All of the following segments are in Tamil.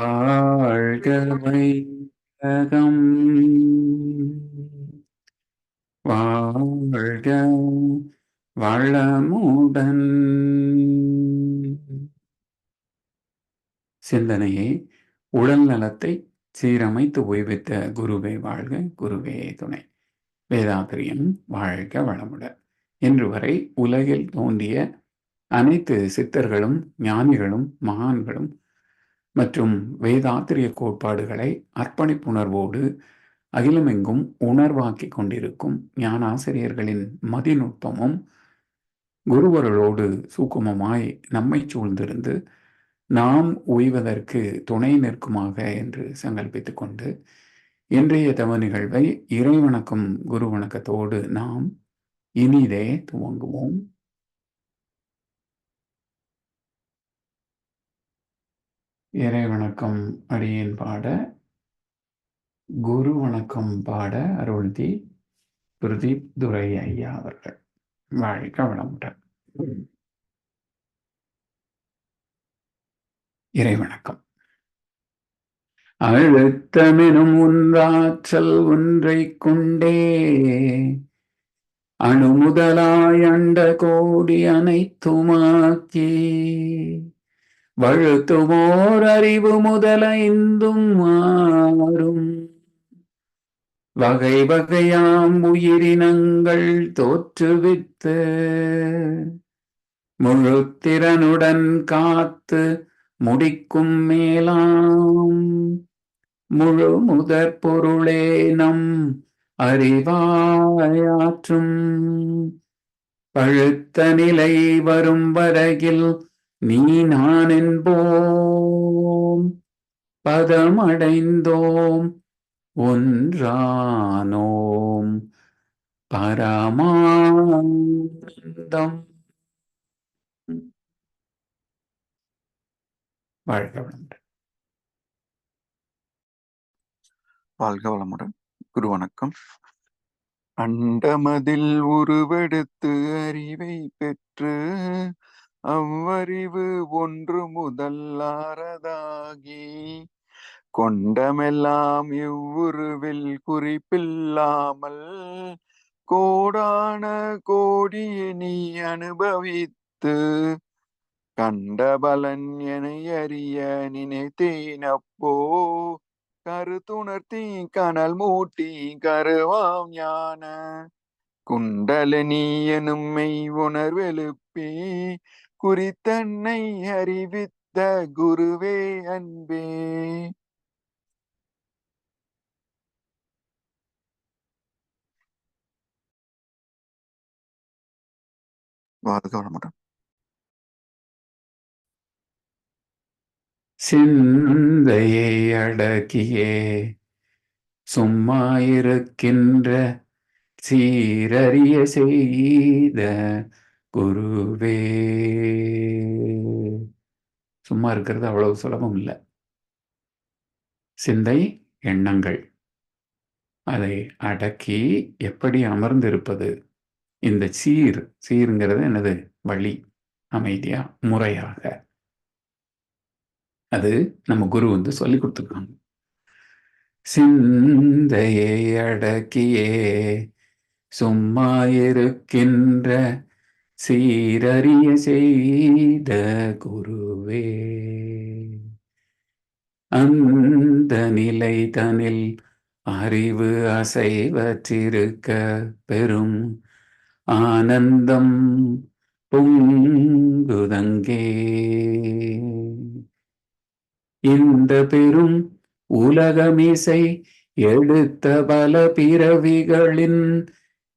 வாழ்க வாழ்க வளமுடன். சிந்தனையே உடல் நலத்தை சீரமைத்து ஓய்வித்த குருவே வாழ்க குருவே துணை. வேதாபிரியம் வாழ்க வளமுடன் இன்று வரை உலகில் தோன்றிய அனைத்து சித்தர்களும் ஞானிகளும் மகான்களும் மற்றும் வேதாத்திரிய கோட்பாடுகளை அர்ப்பணிப்புணர்வோடு அகிலமெங்கும் உணர்வாக்கி கொண்டிருக்கும் ஞானாசிரியர்களின் மதிநுட்பமும் குருவர்களோடு சூக்குமமாய் நம்மை சூழ்ந்திருந்து நாம் உய்வதற்கு துணை நிற்குமாக என்று சங்கல்பித்துக் கொண்டு இன்றைய தவ நிகழ்வை இறைவணக்கம் குரு வணக்கத்தோடு நாம் இனிதே துவங்குவோம். இறை வணக்கம் அடியேன் பாட குரு வணக்கம் பாட அருள்தி பிரதீப் துரை ஐயா அவர்கள். வாழ்க வளமுடன். இறை வணக்கம் அழுத்தமெனும் உன்றாற்றல் ஒன்றை கொண்டே அணுமுதலாய் அண்ட கோடி அனைத்துமாக்கி. வழுத்துவோர் அறிவு முதலைந்தும் மாறும் வகை வகையாம் உயிரினங்கள் தோற்றுவித்து முழுத்திறனுடன் காத்து முடிக்கும் மேலாம். முழு முதற் பொருளே நம் அறிவாயாற்றும் பழுத்த நிலை வரும் வரையில் நீ நான் என்போம் பதமடைந்தோம் ஒன்றானோம் பரமானந்தம். வாழ்க வளமுடன். வாழ்க வளமுடன். குரு வணக்கம். அண்டமதில் உருவெடுத்து அறிவை பெற்று அவ்வறிவு ஒன்று முதல்லாரதாகி கொண்டமெல்லாம் இவ்வுருவில் குறிப்பில்லாமல் கோடான கோடிய நீ அனுபவித்து கண்டபலன் என அறிய நினைத்தேனப்போ கருத்துணர்த்தி கனல் மூட்டி கருவாம் ஞான குண்டலினி எனும் மெய் உணர்வெழுப்பி குறித்தன்னை அறிவித்த குருவே அன்பே. வாழ்க வளமுடன் சிந்தையை அடக்கியே சும்மா இருக்கின்ற சீரறிய செய்த குருவே. சும்மா இருக்கிறது அவ்வளவு சுலபம் இல்லை. சிந்தை எண்ணங்கள். அதை அடக்கி எப்படி அமர்ந்திருப்பது? இந்த சீர் சீருங்கிறது என்னது? வழி அமைதியா முறையாக. அது நம்ம குரு வந்து சொல்லி கொடுத்துருக்காங்க. சிந்தையை அடக்கியே சும்மா இருக்கின்ற சீரறிய செய்த குருவே. அந்த நிலை தனில் அறிவு அசைவற்றிருக்க பெரும் ஆனந்தம் பொங்குதங்கே. இந்த பெரும் உலகமிசை எடுத்த பல பிறவிகளின்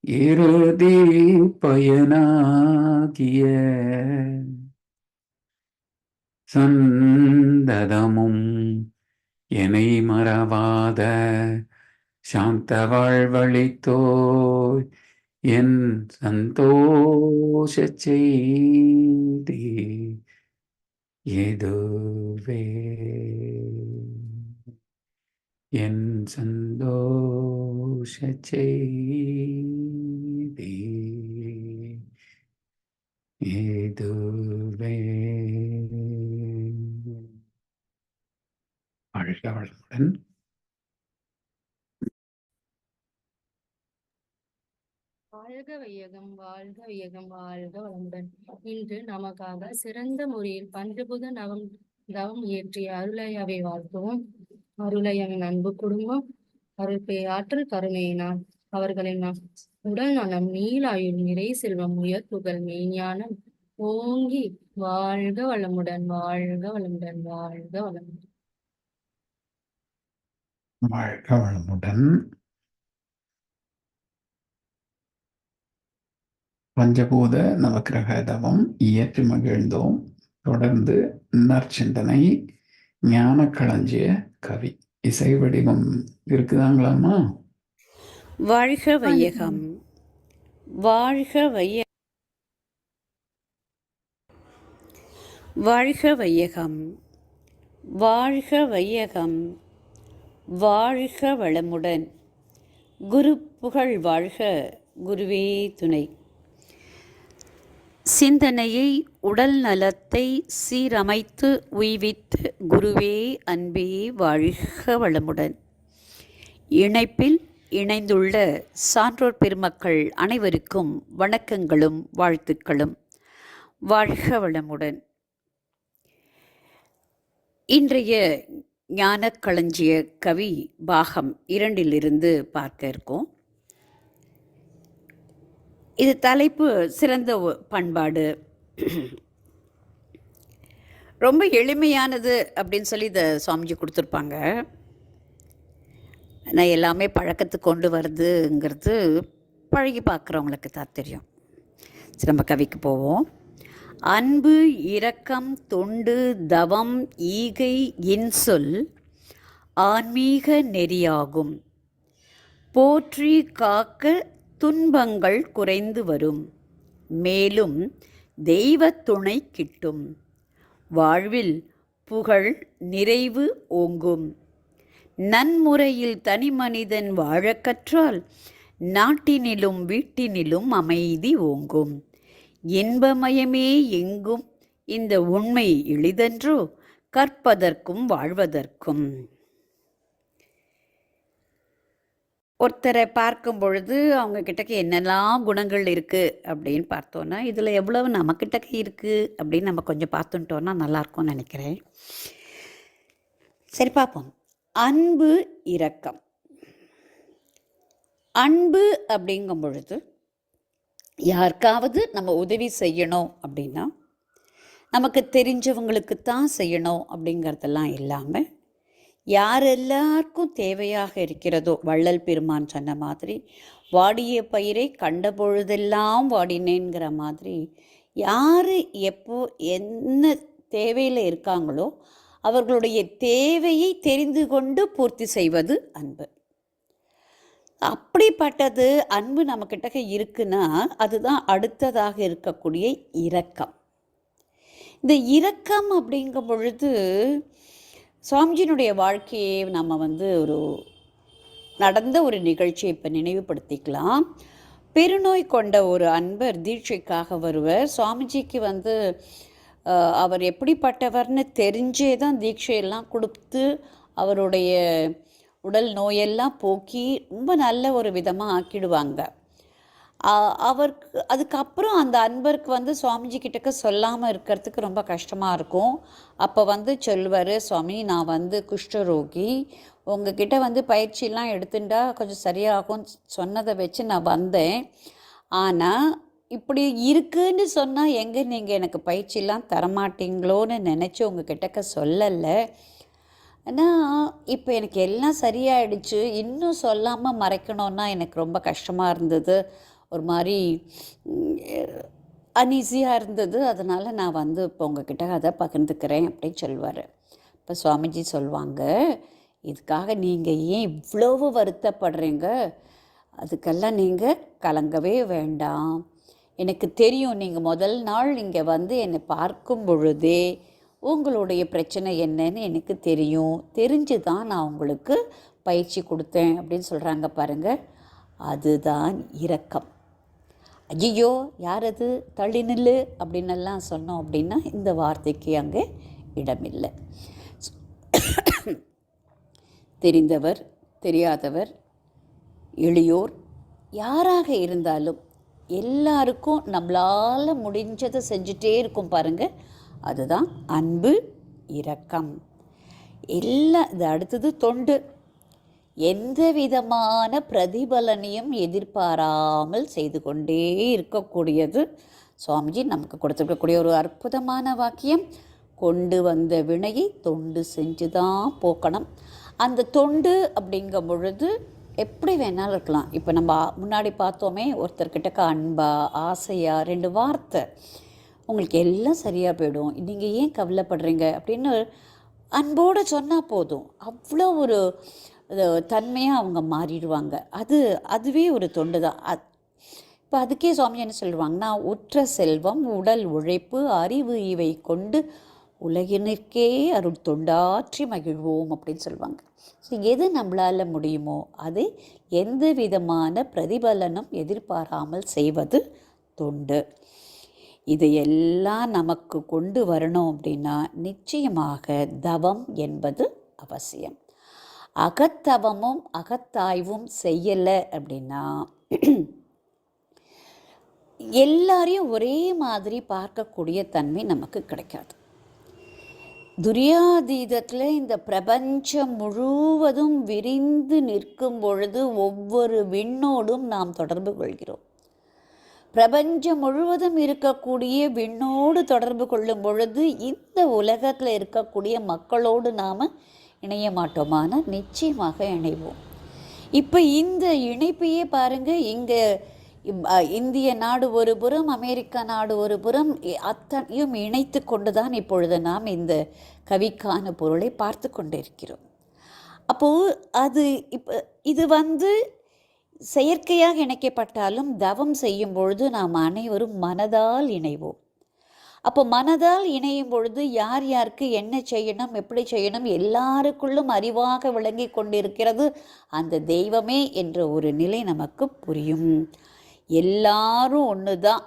இறுதி பயனாகிய சந்ததமும் என்னை மறவாத சாந்த வாழ்வழித்தோய் என் சந்தோஷ செய்தி எதுவே? என் சந்தோஷ செய்தி வாழ்க வளமுடன் வாழ்க வையகம் வாழ்க வையகம் வாழ்க வளமுடன். இன்று நமக்காக சிறந்த முறையில் பஞ்சபுத நவம் தவம் இயற்றிய அருளையாவை வாழ்த்துவோம். அருளையாவின் அன்பு குடும்பம் அருள் பேயாற்றல் கருணையினால் அவர்களை நாம் உடல் நலம் நீலாயுள் நிறை செல்வம் உயர் புகழ் மெய்ஞானம் ஓங்கி வாழ்க வளமுடன் வாழ்க வளமுடன் வாழ்க வளமுடன். வாழ்க வளமுடன். பஞ்சபூத நவக்கிரக தவம் இயற்றி மகிழ்ந்தோம். தொடர்ந்து நற்சிந்தனை ஞான களஞ்சிய கவி இசை வடிவம் இருக்குதாங்களாம்மா? வாழ்க வையகம். வாழ்க வைய வாழ்க வையகம். வாழ்க வையகம். வாழ்க வளமுடன். குரு புகழ் வாழ்க. குருவே துணை. சிந்தனையை உடல் நலத்தை சீரமைத்து உய்வித்து குருவே அன்பே வாழ்க வளமுடன். இணைப்பில் இணைந்துள்ள சான்றோர் பெருமக்கள் அனைவருக்கும் வணக்கங்களும் வாழ்த்துக்களும். வாழ்க வளமுடன். இன்றைய ஞானக்களஞ்சிய கவி பாகம் இரண்டிலிருந்து பார்க்க இருக்கோம். இது தலைப்பு சிறந்த பண்பாடு. ரொம்ப எளிமையானது அப்படின்னு சொல்லி இதை சுவாமிஜி கொடுத்துருப்பாங்க. நான் எல்லாமே பழக்கத்துக்கு கொண்டு வருதுங்கிறது பழகி பார்க்குறவங்களுக்கு தான் தெரியும். சரி நம்ம கவிக்கு போவோம். அன்பு இரக்கம் தொண்டு தவம் ஈகை இன்சொல் ஆன்மீக நெறியாகும். போற்றி காக்க துன்பங்கள் குறைந்து வரும். மேலும் தெய்வ துணை கிட்டும். வாழ்வில் புகழ் நிறைவு ஓங்கும். நன்முறையில் தனிமனிதன் மனிதன் கற்றால் நாட்டினிலும் வீட்டினிலும் அமைதி ஓங்கும். இன்பமயமே எங்கும். இந்த உண்மை எளிதன்றோ கற்பதற்கும் வாழ்வதற்கும். ஒருத்தரை பார்க்கும் பொழுது அவங்க கிட்டக்கு என்னெல்லாம் குணங்கள் இருக்குது அப்படின்னு பார்த்தோன்னா இதில் எவ்வளவு நம்மக்கிட்டக்க இருக்குது அப்படின்னு நம்ம கொஞ்சம் பார்த்துட்டோன்னா நல்லாயிருக்கும்னு நினைக்கிறேன். சரி பார்ப்போம். அன்பு இரக்கம். அன்பு அப்படிங்கும் பொழுது யாருக்காவது நம்ம உதவி செய்யணும் அப்படின்னா நமக்கு தெரிஞ்சவங்களுக்கு தான் செய்யணும் அப்படிங்கிறதெல்லாம் இல்லாமல் யார் எல்லாருக்கும் தேவையாக இருக்கிறதோ வள்ளல் பெருமான் சொன்ன மாதிரி வாடிய பயிரை கண்ட பொழுதெல்லாம் வாடினேங்கிற மாதிரி யார் எப்போ என்ன தேவையில் இருக்காங்களோ அவர்களுடைய தேவையை தெரிந்து கொண்டு பூர்த்தி செய்வது அன்பு. அப்படிப்பட்டது அன்பு நம்மக்கிட்ட இருக்குன்னா அதுதான் அடுத்ததாக இருக்கக்கூடிய இரக்கம். இந்த இரக்கம் அப்படிங்கும் பொழுது சுவாமிஜியினுடைய வாழ்க்கையை நம்ம வந்து ஒரு நடந்த ஒரு நிகழ்ச்சியை இப்போ நினைவுபடுத்திக்கலாம். பெருநோய் கொண்ட ஒரு அன்பர் தீட்சைக்காக வருவர். சுவாமிஜிக்கு வந்து அவர் எப்படிப்பட்டவர்னு தெரிஞ்சே தான் தீட்சையெல்லாம் கொடுத்து அவருடைய உடல் நோயெல்லாம் போக்கி ரொம்ப நல்ல ஒரு விதமாக ஆக்கிடுவாங்க. அவருக்கு அதுக்கப்புறம் அந்த அன்பருக்கு வந்து சுவாமிஜி கிட்டக்க சொல்லாமல் இருக்கிறதுக்கு ரொம்ப கஷ்டமாக இருக்கும். அப்போ வந்து சொல்வார் சுவாமி நான் வந்து குஷ்டரோகி. உங்ககிட்ட வந்து பயிற்சியெல்லாம் எடுத்துட்டா கொஞ்சம் சரியாகும் சொன்னதை வச்சு நான் வந்தேன். ஆனால் இப்படி இருக்குன்னு சொன்னால் எங்கே நீங்கள் எனக்கு பயிற்சியெல்லாம் தரமாட்டீங்களோன்னு நினச்சி உங்கள் கிட்டக்க சொல்லலை. ஆனால் இப்போ எனக்கு எல்லாம் சரியாயிடுச்சு. இன்னும் சொல்லாமல் மறைக்கணும்னா எனக்கு ரொம்ப கஷ்டமாக இருந்தது. ஒரு மாதிரி அன்ஈஸியாக இருந்தது. அதனால் நான் வந்து இப்போ உங்ககிட்ட அதை பகிர்ந்துக்கிறேன் அப்படின்னு சொல்லுவார். இப்போ சுவாமிஜி சொல்லுவாங்க இதுக்காக நீங்கள் ஏன் இவ்வளவு வருத்தப்படுறீங்க? அதுக்கெல்லாம் நீங்கள் கலங்கவே வேண்டாம். எனக்கு தெரியும் நீங்கள் முதல் நாள் இங்கே வந்து என்னை பார்க்கும் பொழுதே உங்களுடைய பிரச்சனை என்னன்னு எனக்கு தெரியும். தெரிஞ்சு தான் நான் உங்களுக்கு பயிற்சி கொடுத்தேன் அப்படின்னு சொல்கிறாங்க பாருங்கள் அதுதான் இரக்கம். ஐயோ யார் அது? தள்ளி நில்லு அப்படின்னெல்லாம் சொன்னோம் அப்படின்னா இந்த வார்த்தைக்கு அங்கே இடமில்லை. தெரிந்தவர் தெரியாதவர் எளியோர் யாராக இருந்தாலும் எல்லாருக்கும் நம்மளால் முடிஞ்சதை செஞ்சுட்டே இருக்கும் பாருங்கள் அதுதான் அன்பு இரக்கம். எல்லா இது அடுத்தது தொண்டு. எந்த விதமான பிரதிபலனையும் எதிர்பாராமல் செய்து கொண்டே இருக்கக்கூடியது. சுவாமிஜி நமக்கு கொடுத்துருக்கக்கூடிய ஒரு அற்புதமான வாக்கியம் கொண்டு வந்த வினையை தொண்டு செஞ்சு தான் போக்கணும். அந்த தொண்டு அப்படிங்கும் பொழுது எப்படி வேணாலும் இருக்கலாம். இப்போ நம்ம முன்னாடி பார்த்தோமே ஒருத்தர்கிட்டக்க அன்பா ஆசையா ரெண்டு வார்த்தை உங்களுக்கு எல்லாம் சரியாக போயிடும். நீங்கள் ஏன் கவலைப்படுறீங்க? அப்படின்னு அன்போடு சொன்னால் போதும். அவ்வளோ ஒரு தன்மையாக அவங்க மாறிடுவாங்க. அது அதுவே ஒரு தொண்டு தான் அத் இப்போ அதுக்கே சுவாமி என்ன சொல்லுவாங்கன்னா உற்ற செல்வம் உடல் உழைப்பு அறிவு இவை கொண்டு உலகினிற்கே அருள் தொண்டாற்றி மகிழ்வோம் அப்படின்னு சொல்லுவாங்க. ஸோ எது நம்மளால் முடியுமோ அது எந்த விதமான பிரதிபலனும் எதிர்பாராமல் செய்வது தொண்டு. இதையெல்லாம் நமக்கு கொண்டு வரணும் அப்படின்னா நிச்சயமாக தவம் என்பது அவசியம். அகத்தவமும் அகத்தாய்வும் செய்யலை அப்படின்னா எல்லாரையும் ஒரே மாதிரி பார்க்கக்கூடிய தன்மை நமக்கு கிடைக்காது. துரியாதீதத்தில் இந்த பிரபஞ்சம் முழுவதும் விரிந்து நிற்கும் பொழுது ஒவ்வொரு விண்ணோடும் நாம் தொடர்பு கொள்கிறோம். பிரபஞ்சம் முழுவதும் இருக்கக்கூடிய விண்ணோடு தொடர்பு கொள்ளும் பொழுது இந்த உலகத்தில் இருக்கக்கூடிய மக்களோடு நாம் இணைய மாட்டோமானா நிச்சயமாக இணைவோம். இப்போ இந்த இணைப்பையே பாருங்கள் இங்கே இந்திய நாடு ஒரு புறம் அமெரிக்கா நாடு ஒரு புறம் அத்தனையும் இணைத்து கொண்டு தான் இப்பொழுது நாம் இந்த கவிக்கான பொருளை பார்த்து கொண்டிருக்கிறோம். அப்போது அது இப்போ இது வந்து செயற்கையாக இணைக்கப்பட்டாலும் தவம் செய்யும் பொழுது நாம் அனைவரும் மனதால் இணைவோம். அப்போ மனதால் இணையும் பொழுது யார் யாருக்கு என்ன செய்யணும் எப்படி செய்யணும் எல்லாருக்குள்ளும் அறிவாக விளங்கி கொண்டிருக்கிறது அந்த தெய்வமே என்ற ஒரு நிலை நமக்கு புரியும். எல்லாரும் ஒன்று தான்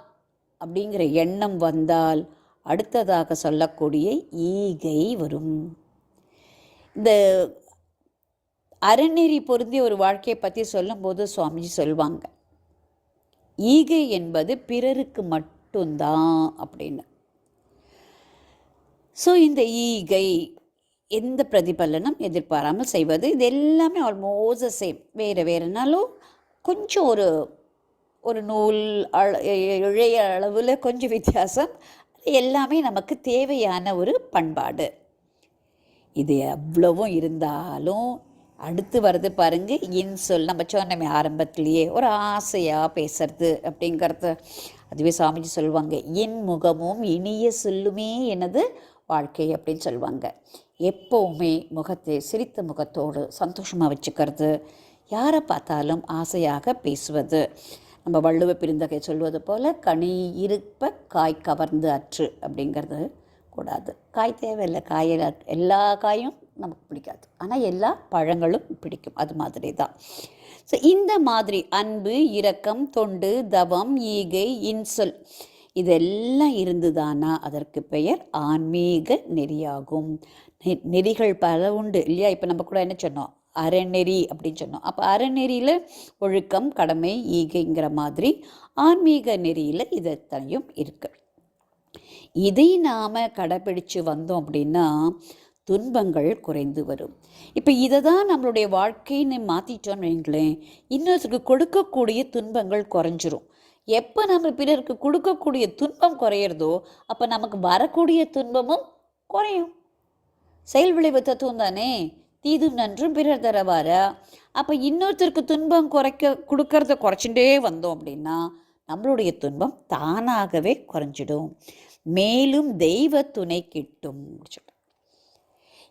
அப்படிங்கிற எண்ணம் வந்தால் அடுத்ததாக சொல்லக்கூடிய ஈகை வரும். இந்த அறநெறி பொருந்திய ஒரு வாழ்க்கையை பற்றி சொல்லும்போது சுவாமிஜி சொல்லுவாங்க ஈகை என்பது பிறருக்கு மட்டும்தான் அப்படின்னு. ஸோ இந்த ஈகை எந்த பிரதிபலனும் எதிர்பாராமல் செய்வது இது எல்லாமே ஆல்மோஸ்ட் சேம் வேறு வேறுனாலும் கொஞ்சம் ஒரு ஒரு நூல் அள இழைய அளவில் கொஞ்சம் வித்தியாசம். எல்லாமே நமக்கு தேவையான ஒரு பண்பாடு. இது அவ்வளவும் இருந்தாலும் அடுத்து வருது பாருங்க இன்சொல் நம்ம சொன்னமே ஆரம்பத்திலேயே ஒரு ஆசையாக பேசுறது அப்படிங்கிறது அதுவே சாமிஜி சொல்லுவாங்க. என் முகமும் இனிய சொல்லுமே எனது வாழ்க்கை அப்படின்னு சொல்லுவாங்க. எப்போவுமே முகத்தை சிரித்த முகத்தோடு சந்தோஷமாக வச்சுக்கிறது யாரை பார்த்தாலும் ஆசையாக பேசுவது. நம்ம வள்ளுவ பெருந்தகை சொல்வது போல் கனி இருப்ப காய் கவர்ந்து அற்று அப்படிங்கிறது கூடாது. காய் தேவையில்லை காயில் எல்லா காயும் நமக்கு பிடிக்காது. ஆனால் எல்லா பழங்களும் பிடிக்கும். அது மாதிரி தான் ஸோ இந்த மாதிரி அன்பு இரக்கம் தொண்டு தவம் ஈகை இன்சொல் இதெல்லாம் இருந்துதானா? அதற்கு பெயர் ஆன்மீக நெறியாகும். நெறிகள் பல உண்டு இல்லையா? இப்போ நம்ம கூட என்ன சொன்னோம்? அறநெறி அப்படின்னு சொன்னோம். அப்போ அறநெறியில் ஒழுக்கம் கடமை ஈகைங்கிற மாதிரி ஆன்மீக நெறியில் இதத்தனையும் இருக்கு. இதை நாம் கடைபிடிச்சு வந்தோம் அப்படின்னா துன்பங்கள் குறைந்து வரும். இப்போ இதை தான் நம்மளுடைய வாழ்க்கைன்னு மாற்றிட்டோன்னு வைங்களேன் இன்னொருத்தருக்கு கொடுக்கக்கூடிய துன்பங்கள் குறைஞ்சிரும். எப்போ நம்ம பிறருக்கு கொடுக்கக்கூடிய துன்பம் குறையிறதோ அப்போ நமக்கு வரக்கூடிய துன்பமும் குறையும். செயல் விளைவு தத்துவம் தானே? தீதும் நன்றும் பிறர் தரவார? அப்போ இன்னொருத்தருக்கு துன்பம் குறைக்க கொடுக்கறத குறைச்சுட்டே வந்தோம் அப்படின்னா நம்மளுடைய துன்பம் தானாகவே குறைஞ்சிடும். மேலும் தெய்வ துணை கிட்டும்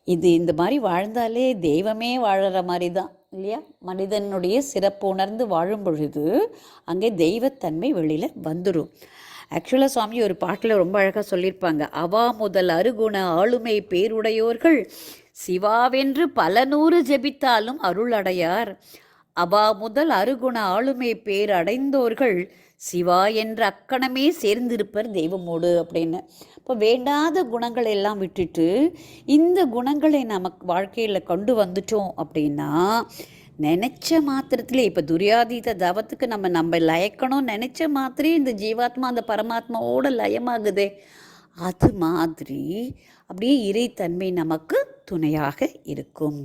இது இந்த மாதிரி வாழ்ந்தாலே தெய்வமே வாழற மாதிரி தான் இல்லையா? மனிதனுடைய சிறப்பு உணர்ந்து வாழும் பொழுது அங்கே தெய்வத்தன்மை வெளியில் வந்துடும் ஆக்சுவலாக சுவாமி ஒரு பாட்டில் ரொம்ப அழகாக சொல்லியிருப்பாங்க அவா முதல் அருகுண ஆளுமை பேருடையோர்கள் சிவாவென்று பல நூறு ஜெபித்தாலும் அருள் அடையார் அவா முதல் அருகுண ஆளுமை பேர் அடைந்தோர்கள் சிவா என்ற அக்கணமே சேர்ந்திருப்பர் தெய்வமோடு அப்படின்னு. இப்போ வேண்டாத குணங்களை எல்லாம் விட்டுட்டு இந்த குணங்களை நமக்கு வாழ்க்கையில் கொண்டு வந்துட்டோம் அப்படின்னா நினச்ச மாத்திரத்திலே இப்போ துரியாதீத தவத்துக்கு நம்ம நம்ம லயக்கணும் நினச்ச மாத்திரே இந்த ஜீவாத்மா அந்த பரமாத்மாவோட லயமாகுதே. அது மாதிரி அப்படியே இறைத்தன்மை நமக்கு துணையாக இருக்கும்.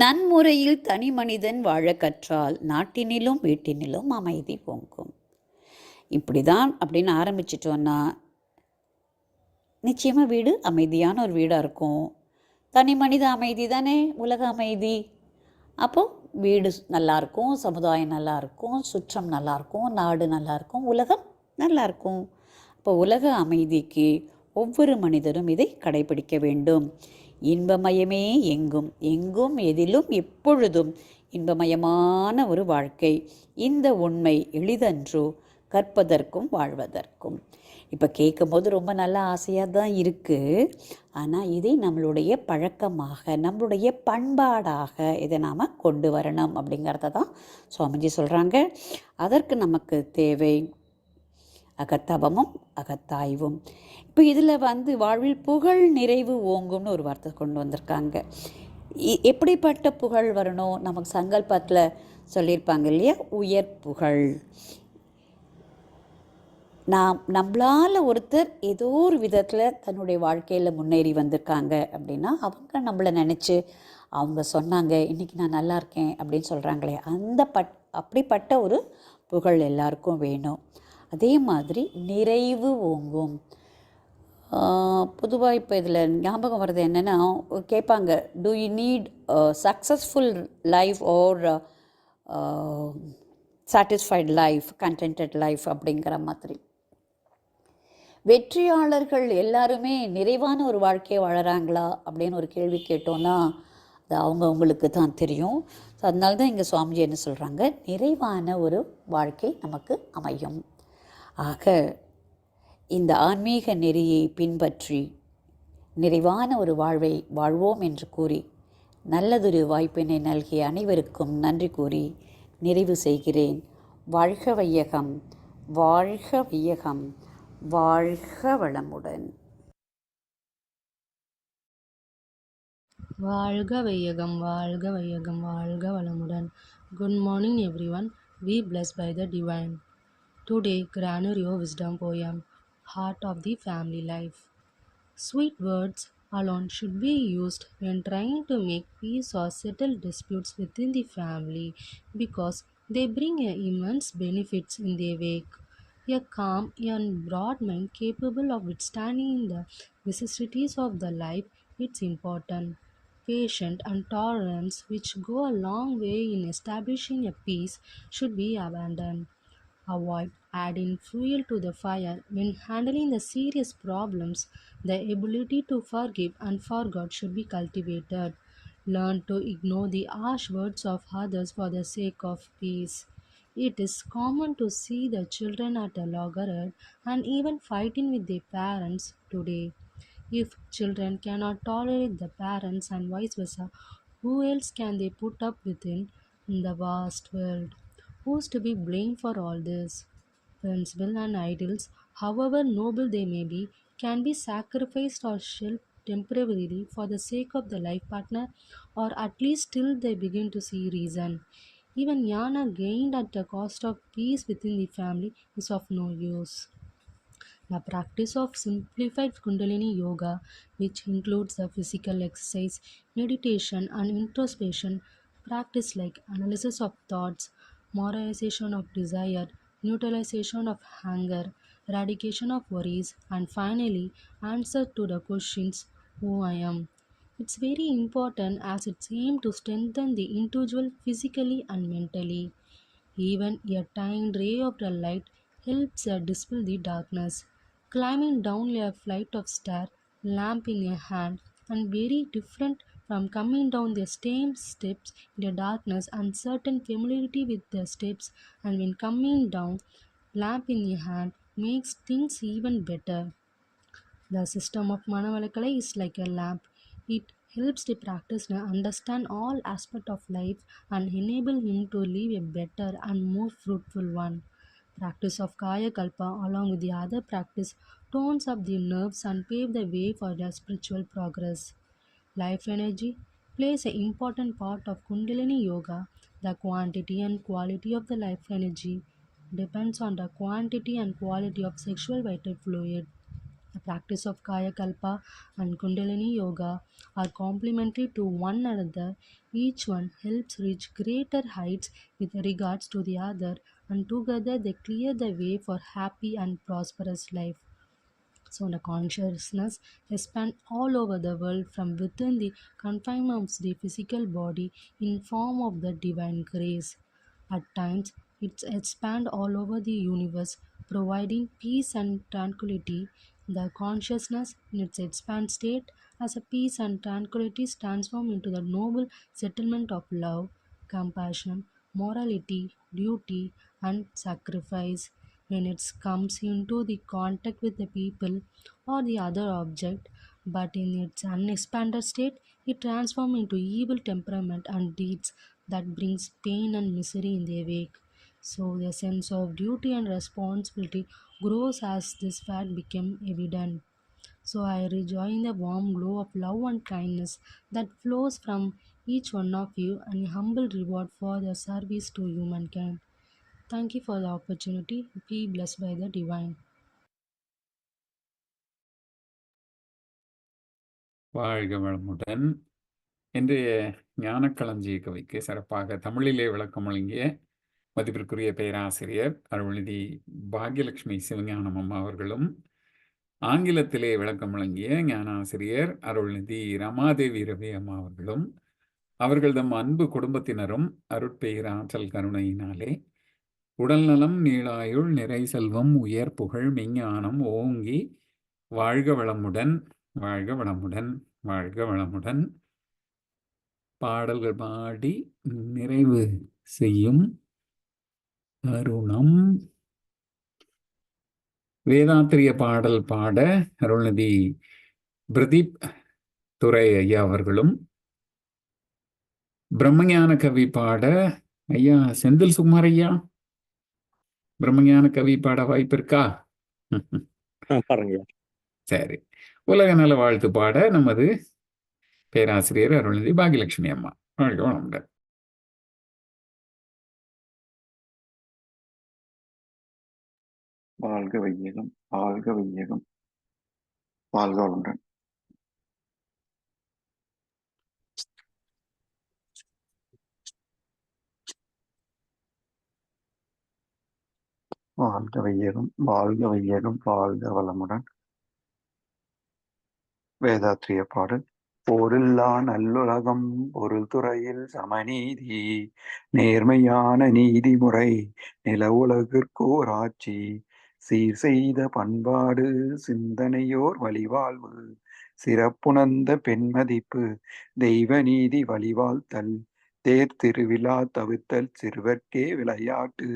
நன்முறையில் தனி மனிதன் வாழ கற்றால் நாட்டினிலும் வீட்டினிலும் அமைதி பொங்கும். இப்படிதான் அப்படின்னு ஆரம்பிச்சிட்டோன்னா நிச்சயமாக வீடு அமைதியான ஒரு வீடாக இருக்கும். தனி மனித அமைதி தானே உலக அமைதி. அப்போது வீடு நல்லாயிருக்கும் சமுதாயம் நல்லாயிருக்கும் சுற்றம் நல்லாயிருக்கும் நாடு நல்லாயிருக்கும் உலகம் நல்லாயிருக்கும் இப்போ உலக அமைதிக்கு ஒவ்வொரு மனிதரும் இதை கடைபிடிக்க வேண்டும். இன்பமயமே எங்கும் எங்கும் எதிலும் எப்பொழுதும் இன்பமயமான ஒரு வாழ்க்கை. இந்த உண்மை எளிதன்றோ கற்பதற்கும் வாழ்வதற்கும். இப்போ கேட்கும்போது ரொம்ப நல்ல ஆசையாக தான் இருக்குது ஆனால் இதை நம்மளுடைய பழக்கமாக நம்மளுடைய பண்பாடாக இதை நாம் கொண்டு வரணும் அப்படிங்கிறத தான் சுவாமிஜி சொல்கிறாங்க அதற்கு நமக்கு தேவை அகத்தவமும் அகத்தாய்வும். இப்போ இதில் வந்து வாழ்வில் புகழ் நிறைவு ஓங்கும்னு ஒரு வார்த்தை கொண்டு வந்திருக்காங்க. இ- எப்படிப்பட்ட புகழ் வரணும்? நமக்கு சங்கல்பத்தில் சொல்லியிருப்பாங்க இல்லையா? உயர் புகழ். நாம் நம்மளால் ஒருத்தர் ஏதோ ஒரு விதத்தில் தன்னுடைய வாழ்க்கையில் முன்னேறி வந்திருக்காங்க அப்படின்னா அவங்க நம்மளை நினச்சி அவங்க சொன்னாங்க இன்றைக்கி நான் நல்லா இருக்கேன் அப்படின்னு சொல்கிறாங்களே அந்த பட் அப்படிப்பட்ட ஒரு புகழ் எல்லாருக்கும் வேணும். அதே மாதிரி நிறைவு ஓங்கும். பொதுவாக இப்போ இதில் ஞாபகம் வர்றது என்னென்னா கேட்பாங்க do you need successful life or satisfied life contented life அப்படிங்கிற மாதிரி. வெற்றியாளர்கள் எல்லாருமே நிறைவான ஒரு வாழ்க்கையை வாழறாங்களா அப்படின்னு ஒரு கேள்வி கேட்டோன்னா அது அவங்கவுங்களுக்கு தான் தெரியும். ஸோ அதனால தான் இங்கே சுவாமிஜி என்ன சொல்கிறாங்க நிறைவான ஒரு வாழ்க்கை நமக்கு அமையும். ஆக இந்த ஆன்மீக நெறியை பின்பற்றி நிறைவான ஒரு வாழ்வை வாழ்வோம் என்று கூறி நல்லதொரு வாய்ப்பினை நல்கிய அனைவருக்கும் நன்றி கூறி நிறைவு செய்கிறேன். வாழ்க வையகம் வாழ்க வையகம். வாழ்க வளமுடன் வாழ்க வையகம் வாழ்க வையகம் வாழ்க வளமுடன் good morning everyone be blessed by the divine today granurio wisdom poem heart of the family life sweet words alone should be used when trying to make peace or settle disputes within the family because they bring a immense benefits in their wake a calm and broad mind capable of withstanding the vicissitudes of the life. It's important patience and tolerance which go a long way in establishing a peace should be abandoned. Avoid adding fuel to the fire. When handling the serious problems the ability to forgive and forget should be cultivated. Learn to ignore the harsh words of others for the sake of peace it is common to see the children at a loggerhead and even fighting with their parents today. If children cannot tolerate the parents and vice versa, who else can they put up with in the vast world? Who's to be blamed for all this? Principle and ideals, however noble they may be, can be sacrificed or shelved temporarily for the sake of the life partner, or at least till they begin to see reason. Even Yana gained at the cost of peace within the family is of no use. The practice of simplified Kundalini Yoga, which includes the physical exercise, meditation, and introspection, practice like analysis of thoughts, moralization of desire, neutralization of anger, eradication of worries, and finally, answer to the questions Who I am. It's very important as it's aimed to strengthen the individual physically and mentally. Even a tiny ray of the light helps uh, dispel the darkness. Climbing down a flight of stairs, lamp in a hand, and very different from coming down the same steps in the darkness and certain familiarity with the steps and when coming down lamp in your hand makes things even better the system of Manavalakala is like a lamp. It helps the practitioner understand all aspects of life and enable him to live a better and more fruitful one. Practice of Kaya Kalpa along with the other practice tones up the nerves and pave the way for their spiritual progress. Life energy plays an important part of Kundalini Yoga. The quantity and quality of the life energy depends on the quantity and quality of sexual vital fluid. The practice of Kaya Kalpa and Kundalini Yoga are complementary to one another. Each one helps reach greater heights with regards to the other, and together they clear the way for happy and prosperous life. So the consciousness expands all over the world from within the confinements of the physical body in form of the divine grace. At times, it expands all over the universe, providing peace and tranquility. The consciousness in its expanded state as a peace and tranquility transform into the noble settlement of love, compassion, morality, duty, and sacrifice. When it comes into the contact with the people or the other object, but in its unexpanded state, it transforms into evil temperament and deeds that brings pain and misery in the wake. So the sense of duty and responsibility grows as this fact became evident. So I rejoin the warm glow of love and kindness that flows from each one of you and a humble reward for the service to humankind. Thank you for the opportunity. Be blessed by the divine. வாழ்க வளமுடன் இன்றைய ஞானக்களஞ்சிய கவிக்கு சிறப்பாக தமிழிலே விளக்கம் வழங்கிய மதிப்பிற்குரிய பேராசிரியர் அருள்நிதி பாக்யலட்சுமி சிவஞானம் அம்மா அவர்களும் ஆங்கிலத்திலே விளக்கம் வழங்கிய ஞானாசிரியர் அருள்நிதி ரமாதேவி ரவி அம்மா அவர்களும் அவர்கள் தம் அன்பு குடும்பத்தினரும் அருட்பெயராற்றல் கருணையினாலே உடல்நலம் நீளாயுள் நிறை செல்வம் உயர் புகழ் மெஞ்ஞானம் ஓங்கி வாழ்க வளமுடன் வாழ்க வளமுடன் வாழ்க வளமுடன். பாடல்கள் பாடி நிறைவு செய்யும் தருணம் வேதாத்திரிய பாடல் பாட அருள்நிதி பிரதீப் துரை ஐயா அவர்களும் பிரம்மஞான கவி பாட ஐயா செந்தில் சுகுமார் ஐயா. பிரம்மஞான கவி பாட வாய்ப்பு இருக்கா? சரி. உலக நல வாழ்த்து பாட நமது பேராசிரியர் அருள்நிதி பாகியலட்சுமி அம்மா. வாழ்க வளமுடன். வாழ்க வையகம் வாழ்க வையகம். வாழ்க வளமுடன். வாழ்க வையகம் வாழ்க வையகம் வாழ்க வளமுடன். வேதாத்திரிய பாடல். பொருளா நல்லுலகம் பொருள் துறையில் சமநீதி நேர்மையான நீதிமுறை நில உலகிற்கோர் ஆட்சி. சீர் செய்த பண்பாடு சிந்தனையோர் வழிவாழ்வு சிறப்புணர்ந்த பெண்மதிப்பு தெய்வ நீதி வழிவாழ்த்தல் தேர் திருவிழா தவிர்த்தல் சிறுவர்க்கே விளையாட்டு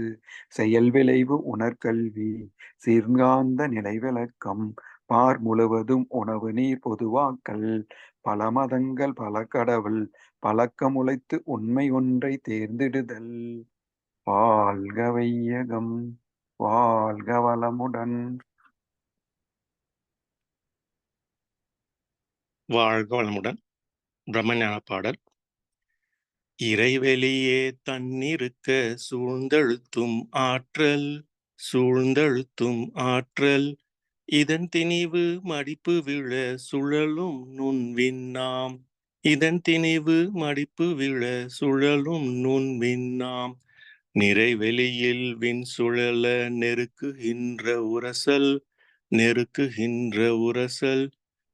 செயல் விளைவு உணர்கல்வி சீர்காந்த நிலை விளக்கம் பார் முழுவதும் உணவு நீர் பொதுவாக்கல் பல மதங்கள் பல கடவுள் பழக்கமுளைத்து உண்மை ஒன்றை தேர்ந்திடுதல் வாழ்க வையகம். வாழ்க வளமுடன். வாழ்க வளமுடன். பிரம்மஞான பாடல் இறைவெளியே தன்னிருக்க சூழ்ந்தழுத்தும் ஆற்றல் சூழ்ந்தழுத்தும் ஆற்றல். இதன் திணிவு மடிப்பு விழ சுழலும் நுண்விண்ணாம் இதன் திணிவு மடிப்பு விழ சுழலும் நுண் விண்ணாம் நிறைவெளியில் விண் சுழல நெருக்குகின்ற உரசல் நெருக்குகின்ற உரசல்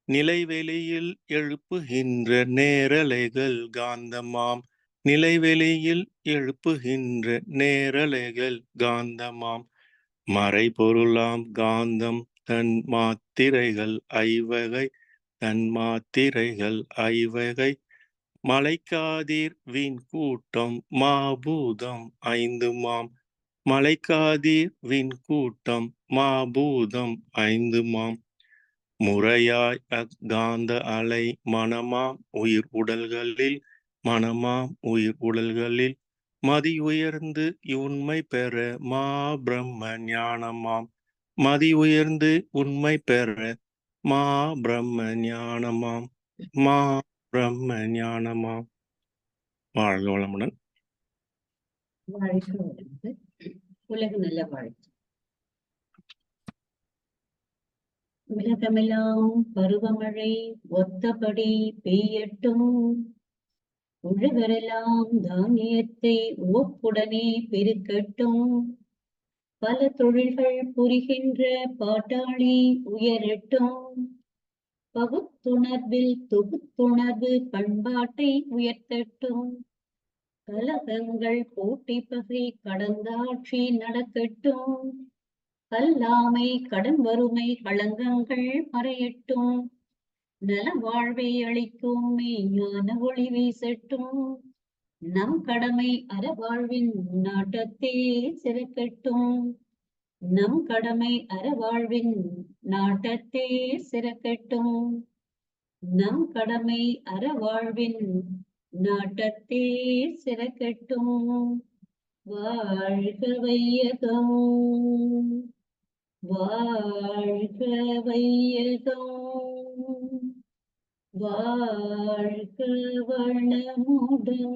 நிலைவெளியில் எழுப்புகின்ற நேரலைகள் காந்தமாம். நிலைவெளியில் எழுப்புகின்ற நேரலைகள் காந்தமாம். மறைபொருளாம் காந்தம் தன் மாத்திரைகள் ஐவகை தன் மாத்திரைகள் ஐவகை மலைக்காதீர் வீண் கூட்டம் மாபூதம் ஐந்து மாம் மலைக்காதீர் விண் கூட்டம் மாபூதம் ஐந்து மாம் முறையாய் அக்காந்த அலை மனமாம் உயிர் உடல்களில் மனமாம் உயிர் உடல்களில். மதி உயர்ந்து உண்மை பெற மா பிரம்ம ஞானமாம். மதி உயர்ந்து உண்மை பெற மா பிரம்ம ஞானமாம். மா பிரம்ம ஞானமா? வாழ்க வளமுடன். உலக நல்ல வாழ்த்து. உலகமெல்லாம் பருவமழை ஒத்தபடி பெய்யட்டும். உழவரெல்லாம் தானியத்தை ஒப்புடனே பெருக்கட்டும். பல தொழில்கள் புரிகின்ற பாட்டாளி உயரட்டும். பகுத்துணர்வில் தொகுத்துணர்வு பண்பாட்டை உயர்த்தட்டும். கலகங்கள் போட்டி பகை கடந்தாட்சி நடக்கட்டும். கல்லாமை கடன் வறுமை களங்கங்கள் மறையட்டும். நல வாழ்வை அளிக்கும் மெய்யான ஒளி வீசட்டும். நம் கடமை அறவாழ்வின் நாட்டத்தே சிறக்கட்டும். நம் கடமை அறவாழ்வின் நாட்டத்தே சிறக்கட்டும். நம் கடமை அறவாழ்வின் நாட்டத்தே சிறக்கட்டும். வாழ்க வையகம். வாழ்க வையகம். வாழ்க வளமுடன்.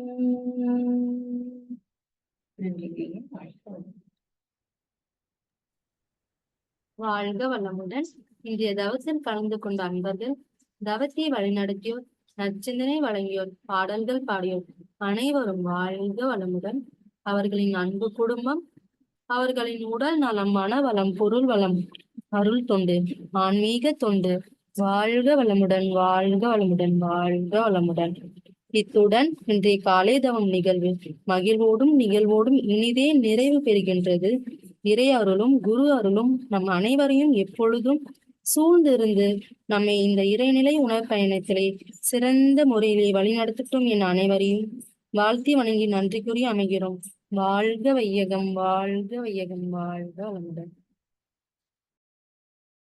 நன்றி வாழ்க வாழ்க வளமுடன். இன்றைய தவத்தில் கலந்து கொண்ட அன்பர்கள் தவத்தை வழிநடத்தியோர் நச்சிந்தனை வழங்கியோர் பாடல்கள் பாடியோர் அனைவரும் வாழ்க வளமுடன். அவர்களின் அன்பு குடும்பம் அவர்களின் உடல் நலம் மன வளம் பொருள் வளம் அருள் தொண்டு ஆன்மீக தொண்டு. வாழ்க வளமுடன் வாழ்க வளமுடன் வாழ்க வளமுடன். இத்துடன் இன்றைய காலை தவம் நிகழ்வு மகிழ்வோடும் நிகழ்வோடும் இனிதே நிறைவு பெறுகின்றது. இறை அருளும் குரு அருளும் நம் அனைவரையும் எப்பொழுதும் சூழ்ந்திருந்து நம்மை இந்த இறைநிலை உணர் பயணத்திலே சிறந்த முறையிலே வழிநடத்தட்டும் என் அனைவரையும் வாழ்த்தி வணங்கி நன்றி கூறி அமைகிறோம். வாழ்க வையகம் வாழ்க வையகம் வாழ்க வந்தன்